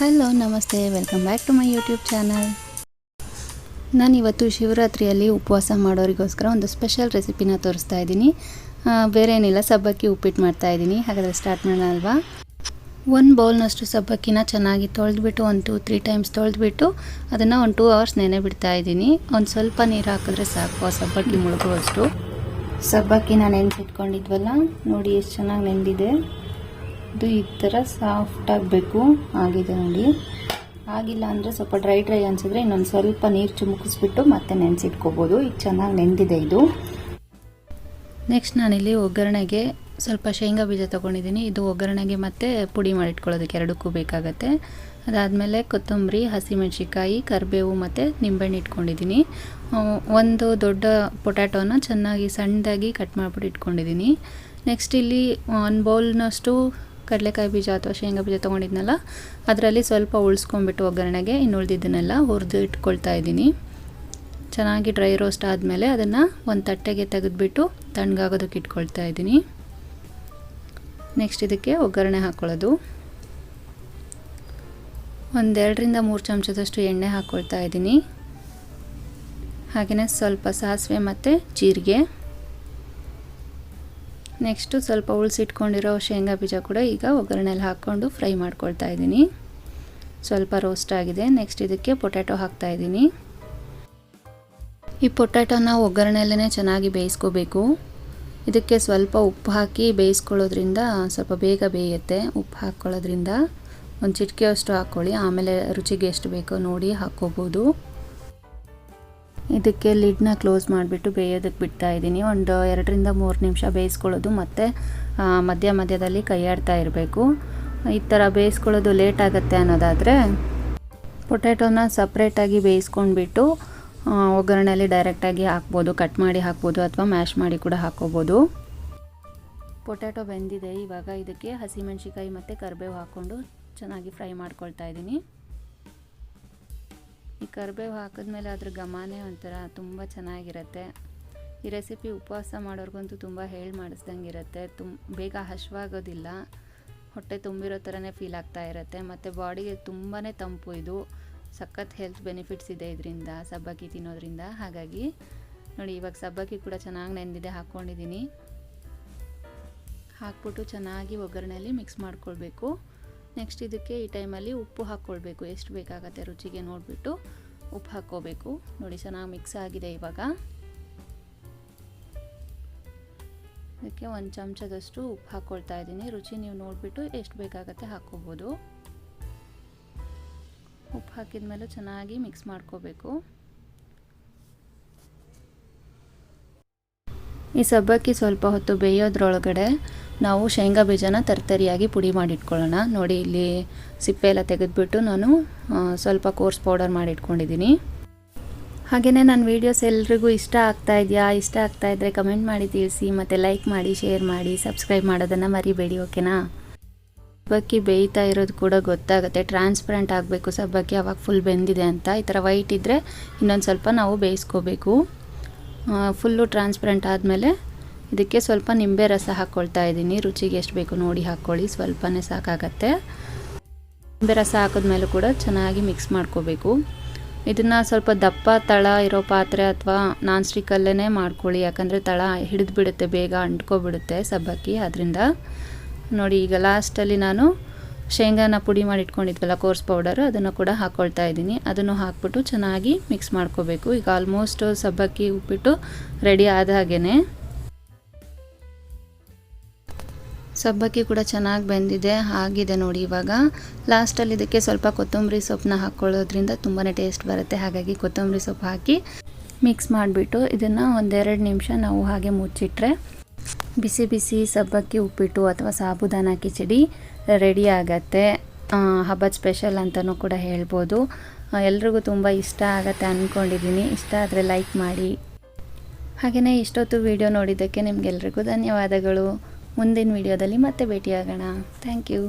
Hello ನಮಸ್ತೆ. Welcome back to my YouTube channel ನಾನು ಇವತ್ತು ಶಿವರಾತ್ರಿಯಲ್ಲಿ ಉಪವಾಸ ಮಾಡೋರಿಗೋಸ್ಕರ ಒಂದು ಸ್ಪೆಷಲ್ ರೆಸಿಪಿನ ತೋರಿಸ್ತಾ ಇದ್ದೀನಿ. ಬೇರೆ ಏನಿಲ್ಲ, ಸಬ್ಬಕ್ಕಿ ಉಪ್ಪಿಟ್ಟು ಮಾಡ್ತಾ ಇದ್ದೀನಿ. ಹಾಗಾದರೆ ಸ್ಟಾರ್ಟ್ ಮಾಡೋಣ ಅಲ್ವಾ? ಒಂದು ಬೌಲ್ನಷ್ಟು ಸಬ್ಬಕ್ಕಿನ ಚೆನ್ನಾಗಿ ತೊಳೆದ್ಬಿಟ್ಟು ಒಂದು ಟು ತ್ರೀ ಟೈಮ್ಸ್ ತೊಳೆದ್ಬಿಟ್ಟು, ಅದನ್ನು ಒಂದು ಟೂ ಅವರ್ಸ್ ನೆನೆ ಬಿಡ್ತಾ ಇದ್ದೀನಿ. ಒಂದು ಸ್ವಲ್ಪ ನೀರು ಹಾಕಿದ್ರೆ ಸಾಕು ಆ ಸಬ್ಬಕ್ಕಿ ಮುಳುಗುವಷ್ಟು. ಸಬ್ಬಕ್ಕಿನ ನೆನೆಸಿಟ್ಕೊಂಡಿದ್ವಲ್ಲ, ನೋಡಿ ಎಷ್ಟು ಚೆನ್ನಾಗಿ ನೆಂದಿದೆ ಇದು ಈ ಥರ ಸಾಫ್ಟ್ ಆಗಬೇಕು ಆಗಿದೆ ನೋಡಿ. ಆಗಿಲ್ಲ ಅಂದರೆ ಸ್ವಲ್ಪ ಡ್ರೈ ಡ್ರೈ ಅನಿಸಿದ್ರೆ ಇನ್ನೊಂದು ಸ್ವಲ್ಪ ನೀರು ಚುಮುಕಿಸ್ಬಿಟ್ಟು ಮತ್ತೆ ನೆನೆಸಿಟ್ಕೋಬೋದು. ಈಗ ಚೆನ್ನಾಗಿ ನೆಂದಿದೆ ಇದು. ನೆಕ್ಸ್ಟ್ ನಾನಿಲ್ಲಿ ಒಗ್ಗರಣೆಗೆ ಸ್ವಲ್ಪ ಶೇಂಗಾ ಬೀಜ ತೊಗೊಂಡಿದ್ದೀನಿ. ಇದು ಒಗ್ಗರಣೆಗೆ ಮತ್ತೆ ಪುಡಿ ಮಾಡಿಟ್ಕೊಳ್ಳೋದಕ್ಕೆ ಎರಡಕ್ಕೂ ಬೇಕಾಗತ್ತೆ. ಅದಾದಮೇಲೆ ಕೊತ್ತಂಬರಿ ಹಸಿಮೆಣಸಿಕಾಯಿ ಕರಿಬೇವು ಮತ್ತು ನಿಂಬೆಹಣ್ಣು ಇಟ್ಕೊಂಡಿದ್ದೀನಿ. ಒಂದು ದೊಡ್ಡ ಪೊಟ್ಯಾಟೋನ ಚೆನ್ನಾಗಿ ಸಣ್ಣದಾಗಿ ಕಟ್ ಮಾಡಿಬಿಟ್ಟು ಇಟ್ಕೊಂಡಿದ್ದೀನಿ. ನೆಕ್ಸ್ಟ್ ಇಲ್ಲಿ ಒಂದು ಬೌಲ್ನಷ್ಟು ಕಡಲೆಕಾಯಿ ಬೀಜ ಅಥವಾ ಶೇಂಗಾ ಬೀಜ ತೊಗೊಂಡಿದ್ನಲ್ಲ, ಅದರಲ್ಲಿ ಸ್ವಲ್ಪ ಉಳಿಸ್ಕೊಂಡ್ಬಿಟ್ಟು ಒಗ್ಗರಣೆಗೆ ಇನ್ನು ಉಳಿದಿದ್ದನ್ನೆಲ್ಲ ಹುರಿದು ಇಟ್ಕೊಳ್ತಾ ಇದ್ದೀನಿ. ಚೆನ್ನಾಗಿ ಡ್ರೈ ರೋಸ್ಟ್ ಆದಮೇಲೆ ಅದನ್ನು ಒಂದು ತಟ್ಟೆಗೆ ತೆಗೆದುಬಿಟ್ಟು ತಣ್ಣಗಾಗೋದಕ್ಕೆ ಇಟ್ಕೊಳ್ತಾ ಇದ್ದೀನಿ. ನೆಕ್ಸ್ಟ್ ಇದಕ್ಕೆ ಒಗ್ಗರಣೆ ಹಾಕ್ಕೊಳ್ಳೋದು ಒಂದೆರಡರಿಂದ ಮೂರು ಚಮಚದಷ್ಟು ಎಣ್ಣೆ ಹಾಕ್ಕೊಳ್ತಾ ಇದ್ದೀನಿ. ಹಾಗೆಯೇ ಸ್ವಲ್ಪ ಸಾಸಿವೆ ಮತ್ತು ಜೀರಿಗೆ. ನೆಕ್ಸ್ಟು ಸ್ವಲ್ಪ ಉಳಿಸಿಟ್ಕೊಂಡಿರೋ ಶೇಂಗಾ ಬೀಜ ಕೂಡ ಈಗ ಒಗ್ಗರಣೆಯಲ್ಲಿ ಹಾಕ್ಕೊಂಡು ಫ್ರೈ ಮಾಡ್ಕೊಳ್ತಾ ಇದ್ದೀನಿ. ಸ್ವಲ್ಪ ರೋಸ್ಟ್ ಆಗಿದೆ. ನೆಕ್ಸ್ಟ್ ಇದಕ್ಕೆ ಪೊಟ್ಯಾಟೊ ಹಾಕ್ತಾ ಇದ್ದೀನಿ. ಈ ಪೊಟ್ಯಾಟೊನ ಒಗ್ಗರಣೆಯಲ್ಲೇ ಚೆನ್ನಾಗಿ ಬೇಯಿಸ್ಕೋಬೇಕು. ಇದಕ್ಕೆ ಸ್ವಲ್ಪ ಉಪ್ಪು ಹಾಕಿ ಬೇಯಿಸ್ಕೊಳ್ಳೋದ್ರಿಂದ ಸ್ವಲ್ಪ ಬೇಗ ಬೇಯುತ್ತೆ. ಉಪ್ಪು ಹಾಕ್ಕೊಳ್ಳೋದ್ರಿಂದ ಒಂದು ಚಿಟಿಕೆಯಷ್ಟು ಹಾಕ್ಕೊಳ್ಳಿ. ಆಮೇಲೆ ರುಚಿಗೆ ಎಷ್ಟು ಬೇಕೋ ನೋಡಿ ಹಾಕ್ಕೋಬೋದು. ಇದಕ್ಕೆ ಲಿಡ್ನ ಕ್ಲೋಸ್ ಮಾಡಿಬಿಟ್ಟು ಬೇಯೋದಕ್ಕೆ ಬಿಡ್ತಾ ಇದ್ದೀನಿ. ಒಂದು ಎರಡರಿಂದ ಮೂರು ನಿಮಿಷ ಬೇಯಿಸ್ಕೊಳ್ಳೋದು ಮತ್ತು ಮಧ್ಯ ಮಧ್ಯದಲ್ಲಿ ಕೈಯಾಡ್ತಾ ಇರಬೇಕು. ಈ ಥರ ಬೇಯಿಸ್ಕೊಳ್ಳೋದು ಲೇಟ್ ಆಗುತ್ತೆ ಅನ್ನೋದಾದರೆ, ಪೊಟ್ಯಾಟೋನ ಸಪ್ರೇಟಾಗಿ ಬೇಯಿಸ್ಕೊಂಡ್ಬಿಟ್ಟು ಒಗ್ಗರಣೆಯಲ್ಲಿ ಡೈರೆಕ್ಟಾಗಿ ಹಾಕ್ಬೋದು ಕಟ್ ಮಾಡಿ ಹಾಕ್ಬೋದು ಅಥವಾ ಮ್ಯಾಶ್ ಮಾಡಿ ಕೂಡ ಹಾಕ್ಕೋಬೋದು. ಪೊಟ್ಯಾಟೊ ಬೆಂದಿದೆ. ಇವಾಗ ಇದಕ್ಕೆ ಹಸಿಮೆಣಸಿಕಾಯಿ ಮತ್ತು ಕರಿಬೇವು ಹಾಕ್ಕೊಂಡು ಚೆನ್ನಾಗಿ ಫ್ರೈ ಮಾಡ್ಕೊಳ್ತಾ ಇದ್ದೀನಿ. ಈ ಕರಿಬೇವು ಹಾಕಿದ್ಮೇಲೆ ಅದ್ರ ಘಮನೇ ಒಂಥರ ತುಂಬ ಚೆನ್ನಾಗಿರುತ್ತೆ. ಈ ರೆಸಿಪಿ ಉಪವಾಸ ಮಾಡೋರ್ಗಂತೂ ತುಂಬ ಹೇಳಿ ಮಾಡಿಸ್ದಂಗೆ ಇರುತ್ತೆ ತುಂಬ ಬೇಗ ಹಶ್ವಾಗೋದಿಲ್ಲ. ಹೊಟ್ಟೆ ತುಂಬಿರೋ ಥರನೇ ಫೀಲ್ ಆಗ್ತಾ ಇರುತ್ತೆ. ಮತ್ತು ಬಾಡಿಗೆ ತುಂಬಾ ತಂಪು ಇದು. ಸಖತ್ ಹೆಲ್ತ್ ಬೆನಿಫಿಟ್ಸ್ ಇದೆ ಇದರಿಂದ, ಸಬ್ಬಕ್ಕಿ ತಿನ್ನೋದ್ರಿಂದ. ಹಾಗಾಗಿ ನೋಡಿ, ಇವಾಗ ಸಬ್ಬಕ್ಕಿ ಕೂಡ ಚೆನ್ನಾಗಿ ನೆಂದಿದೆ ಹಾಕ್ಕೊಂಡಿದ್ದೀನಿ ಹಾಕ್ಬಿಟ್ಟು ಚೆನ್ನಾಗಿ ಒಗ್ಗರಣೆಯಲ್ಲಿ ಮಿಕ್ಸ್ ಮಾಡ್ಕೊಳ್ಬೇಕು. ನೆಕ್ಸ್ಟ್ ಇದಕ್ಕೆ ಈ ಟೈಮಲ್ಲಿ ಉಪ್ಪು ಹಾಕ್ಕೊಳ್ಬೇಕು. ಎಷ್ಟು ಬೇಕಾಗತ್ತೆ ರುಚಿಗೆ ನೋಡಿಬಿಟ್ಟು ಉಪ್ಪು ಹಾಕ್ಕೋಬೇಕು. ನೋಡಿ ಚೆನ್ನಾಗಿ ಮಿಕ್ಸ್ ಆಗಿದೆ ಇವಾಗ. ಇದಕ್ಕೆ ಒಂದು ಚಮಚದಷ್ಟು ಉಪ್ಪು ಹಾಕ್ಕೊಳ್ತಾ ಇದ್ದೀನಿ. ರುಚಿ ನೀವು ನೋಡಿಬಿಟ್ಟು ಎಷ್ಟು ಬೇಕಾಗತ್ತೆ ಹಾಕ್ಕೋಬೋದು. ಉಪ್ಪು ಹಾಕಿದ ಮೇಲೆ ಚೆನ್ನಾಗಿ ಮಿಕ್ಸ್ ಮಾಡ್ಕೋಬೇಕು. ಈ ಸಬ್ಬಕ್ಕಿ ಸ್ವಲ್ಪ ಹೊತ್ತು ಬೇಯೋದ್ರೊಳಗಡೆ ನಾವು ಶೇಂಗಾ ಬೀಜನ ತರ್ತರಿಯಾಗಿ ಪುಡಿ ಮಾಡಿಟ್ಕೊಳ್ಳೋಣ. ನೋಡಿ, ಇಲ್ಲಿ ಸಿಪ್ಪೆ ಎಲ್ಲ ತೆಗೆದುಬಿಟ್ಟು ನಾನು ಸ್ವಲ್ಪ ಕೋರ್ಸ್ ಪೌಡರ್ ಮಾಡಿಟ್ಕೊಂಡಿದ್ದೀನಿ. ಹಾಗೆಯೇ ನನ್ನ ವೀಡಿಯೋಸ್ ಎಲ್ರಿಗೂ ಇಷ್ಟ ಆಗ್ತಾ ಇದೆಯಾ? ಇಷ್ಟ ಆಗ್ತಾ ಇದ್ದರೆ ಕಮೆಂಟ್ ಮಾಡಿ, ತಿಳಿಸಿ, ಮತ್ತು ಲೈಕ್ ಮಾಡಿ, ಶೇರ್ ಮಾಡಿ, ಸಬ್ಸ್ಕ್ರೈಬ್ ಮಾಡೋದನ್ನು ಮರಿಬೇಡಿ, ಓಕೆನಾ? ಸಬ್ಬಕ್ಕಿ ಬೇಯ್ತಾ ಇರೋದು ಕೂಡ ಗೊತ್ತಾಗುತ್ತೆ. ಟ್ರಾನ್ಸ್ಪರೆಂಟ್ ಆಗಬೇಕು ಸಬ್ಬಕ್ಕಿ, ಅವಾಗ ಫುಲ್ ಬೆಂದಿದೆ ಅಂತ. ಈ ಥರ ವೈಟ್ ಇದ್ದರೆ ಇನ್ನೊಂದು ಸ್ವಲ್ಪ ನಾವು ಬೇಯಿಸ್ಕೋಬೇಕು. ಫುಲ್ಲು ಟ್ರಾನ್ಸ್ಪರೆಂಟ್ ಆದಮೇಲೆ ಇದಕ್ಕೆ ಸ್ವಲ್ಪ ನಿಂಬೆ ರಸ ಹಾಕ್ಕೊಳ್ತಾ ಇದ್ದೀನಿ. ರುಚಿಗೆ ಎಷ್ಟು ಬೇಕು ನೋಡಿ ಹಾಕ್ಕೊಳ್ಳಿ. ಸ್ವಲ್ಪನೇ ಸಾಕಾಗತ್ತೆ. ನಿಂಬೆ ರಸ ಹಾಕಿದ್ಮೇಲೂ ಕೂಡ ಚೆನ್ನಾಗಿ ಮಿಕ್ಸ್ ಮಾಡ್ಕೋಬೇಕು. ಇದನ್ನು ಸ್ವಲ್ಪ ದಪ್ಪ, ತಳ ಇರೋ ಪಾತ್ರೆ ಅಥವಾ ನಾನ್ ಸ್ಟಿಕ್ಕಲ್ಲೇ ಮಾಡ್ಕೊಳ್ಳಿ. ಯಾಕಂದರೆ ತಳ ಹಿಡಿದು ಬಿಡುತ್ತೆ ಬೇಗ ಅಂಟ್ಕೊಬಿಡುತ್ತೆ ಸಬ್ಬಕ್ಕಿ. ಅದರಿಂದ ನೋಡಿ, ಈಗ ಲಾಸ್ಟಲ್ಲಿ ನಾನು ಶೇಂಗಾನ ಪುಡಿ ಮಾಡಿ ಇಟ್ಕೊಂಡಿದ್ವಲ್ಲ ಕೋರ್ಸ್ ಪೌಡರ್ ಅದನ್ನು ಕೂಡ ಹಾಕ್ಕೊಳ್ತಾ ಇದ್ದೀನಿ. ಅದನ್ನು ಹಾಕ್ಬಿಟ್ಟು ಚೆನ್ನಾಗಿ ಮಿಕ್ಸ್ ಮಾಡ್ಕೋಬೇಕು. ಈಗ ಆಲ್ಮೋಸ್ಟ್ ಸಬ್ಬಕ್ಕಿ ಉಪ್ಪಿಟ್ಟು ರೆಡಿ ಆದ ಹಾಗೇ ಸಬ್ಬಕ್ಕಿ ಕೂಡ ಚೆನ್ನಾಗಿ ಬೆಂದಿದೆ, ಆಗಿದೆ ನೋಡಿ ಇವಾಗ. ಲಾಸ್ಟಲ್ಲಿ ಇದಕ್ಕೆ ಸ್ವಲ್ಪ ಕೊತ್ತಂಬರಿ ಸೊಪ್ಪನ್ನ ಹಾಕ್ಕೊಳ್ಳೋದ್ರಿಂದ ತುಂಬಾ ಟೇಸ್ಟ್ ಬರುತ್ತೆ. ಹಾಗಾಗಿ ಕೊತ್ತಂಬರಿ ಸೊಪ್ಪು ಹಾಕಿ ಮಿಕ್ಸ್ ಮಾಡಿಬಿಟ್ಟು ಇದನ್ನು ಒಂದೆರಡು ನಿಮಿಷ ನಾವು ಹಾಗೆ ಮುಚ್ಚಿಟ್ರೆ ಬಿಸಿ ಬಿಸಿ ಸಬ್ಬಕ್ಕಿ ಉಪ್ಪಿಟ್ಟು ಅಥವಾ ಸಾಬುದಾನ ಕಿಚಡಿ ರೆಡಿ ಆಗತ್ತೆ. ಹಬ್ಬದ ಸ್ಪೆಷಲ್ ಅಂತಲೂ ಕೂಡ ಹೇಳ್ಬೋದು. ಎಲ್ರಿಗೂ ತುಂಬ ಇಷ್ಟ ಆಗತ್ತೆ ಅಂದ್ಕೊಂಡಿದ್ದೀನಿ ಇಷ್ಟ ಆದರೆ ಲೈಕ್ ಮಾಡಿ. ಹಾಗೆಯೇ ಇಷ್ಟೊತ್ತು ವಿಡಿಯೋ ನೋಡಿದ್ದಕ್ಕೆ ನಿಮಗೆಲ್ರಿಗೂ ಧನ್ಯವಾದಗಳು. ಮುಂದಿನ ವಿಡಿಯೋದಲ್ಲಿ ಮತ್ತೆ ಭೇಟಿಯಾಗೋಣ. Thank you